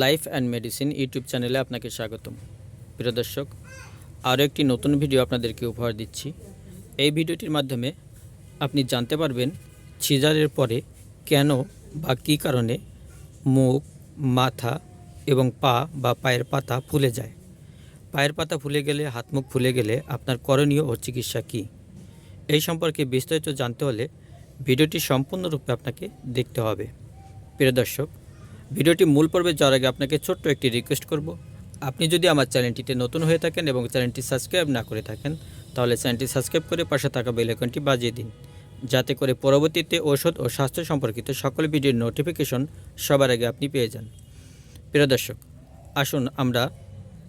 Life and medicine YouTube চ্যানেলে আপনাকে স্বাগতম। প্রিয় দর্শক, আরও একটি নতুন ভিডিও আপনাদেরকে উপহার দিচ্ছি। এই ভিডিওটির মাধ্যমে আপনি জানতে পারবেন সিজারের পরে কেন বা কী কারণে মুখ, মাথা এবং পা বা পায়ের পাতা ফুলে যায়। পায়ের পাতা ফুলে গেলে, হাত মুখ ফুলে গেলে আপনার করণীয় ও চিকিৎসা কী? এই সম্পর্কে বিস্তারিত জানতে হলে ভিডিওটি সম্পূর্ণরূপে আপনাকে দেখতে হবে। প্রিয় দর্শক ভিডিওটি মূল পর্বে যাওয়ার আগে আপনাকে ছোট্ট একটি রিকোয়েস্ট করব। আপনি যদি আমার চ্যানেলটিতে নতুন হয়ে থাকেন এবং চ্যানেলটি সাবস্ক্রাইব না করে থাকেন, তাহলে চ্যানেলটি সাবস্ক্রাইব করে পাশে থাকা বেল আইকনটি বাজিয়ে দিন, যাতে করে পরবর্তীতে ঔষধ ও স্বাস্থ্য সম্পর্কিত সকল ভিডিওর নোটিফিকেশন সবার আগে আপনি পেয়ে যান। প্রিয় দর্শক, আসুন আমরা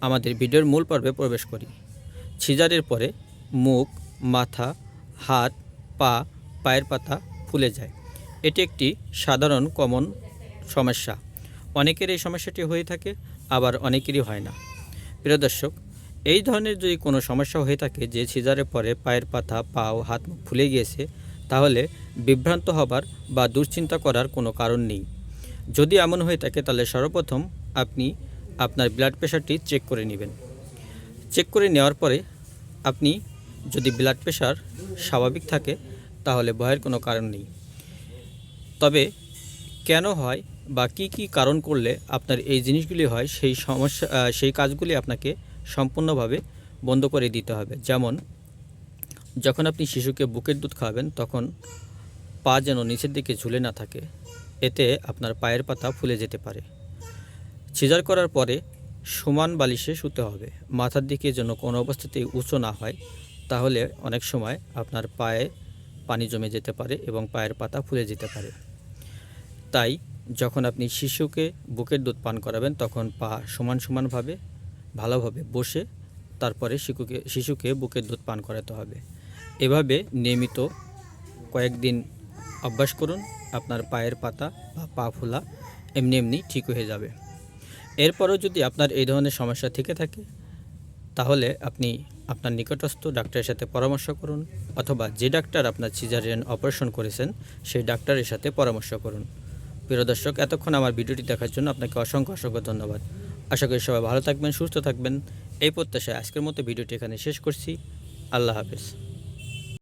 আমাদের ভিডিওর মূল পর্বে প্রবেশ করি। সিজারের পরে মুখ, মাথা, হাত, পা, পায়ের পাতা ফুলে যায়। এটি একটি সাধারণ কমন সমস্যা। অনেকের এই সমস্যাটি হয়ে থাকে, আবার অনেকেরই হয় না। প্রিয় দর্শক, এই ধরনের যদি কোনো সমস্যা হয়ে থাকে যে সিজারের পরে পায়ের পাতা পা ও হাত, মুখ ফুলে গিয়েছে, তাহলে বিভ্রান্ত হবার বা দুশ্চিন্তা করার কোনো কারণ নেই। যদি এমন হয়ে থাকে, তাহলে সর্বপ্রথম আপনি আপনার ব্লাড প্রেশারটি চেক করে নেবেন। চেক করে নেওয়ার পরে আপনি যদি ব্লাড প্রেশার স্বাভাবিক থাকে, তাহলে ভয়ের কোনো কারণ নেই। তবে কেন হয় বা কি কি কারণ করলে আপনার এই জিনিসগুলি হয়, সেই সমস্যা সেই কাজগুলি আপনাকে সম্পূর্ণভাবে বন্ধ করে দিতে হবে। যেমন, যখন আপনি শিশুকে বুকের দুধ খাওয়াবেন, তখন পা যেন নিচের দিকে ঝুলে না থাকে, এতে আপনার পায়ের পাতা ফুলে যেতে পারে। সিজার করার পরে সমান বালিশে শুতে হবে। মাথার দিকে যেন কোনো অবস্থাতেই উঁচু না হয়, তাহলে অনেক সময় আপনার পায়ে পানি জমে যেতে পারে এবং পায়ের পাতা ফুলে যেতে পারে। তাই যখন আপনি শিশুকে বুকের দুধ পান করাবেন, তখন পা সমান সমানভাবে, ভালোভাবে বসে তারপরে শিশুকে শিশুকে বুকের দুধ পান করাতে হবে। এভাবে নিয়মিত কয়েকদিন অভ্যাস করুন, আপনার পায়ের পাতা বা পা ফোলা এমনি এমনি ঠিক হয়ে যাবে। এরপরও যদি আপনার এই ধরনের সমস্যা থেকে থাকে, তাহলে আপনি আপনার নিকটস্থ ডাক্তারের সাথে পরামর্শ করুন, অথবা যে ডাক্তার আপনার সিজারিয়ান অপারেশন করেছেন, সেই ডাক্তারের সাথে পরামর্শ করুন। প্রিয় দর্শক, এতক্ষণ আমার ভিডিওটি দেখার জন্য আপনাকে অসংখ্য অসংখ্য ধন্যবাদ। আশা করি সবাই ভালো থাকবেন, সুস্থ থাকবেন। এই প্রত্যাশায় আজকের মতো ভিডিওটি এখানে শেষ করছি। আল্লাহ হাফেজ।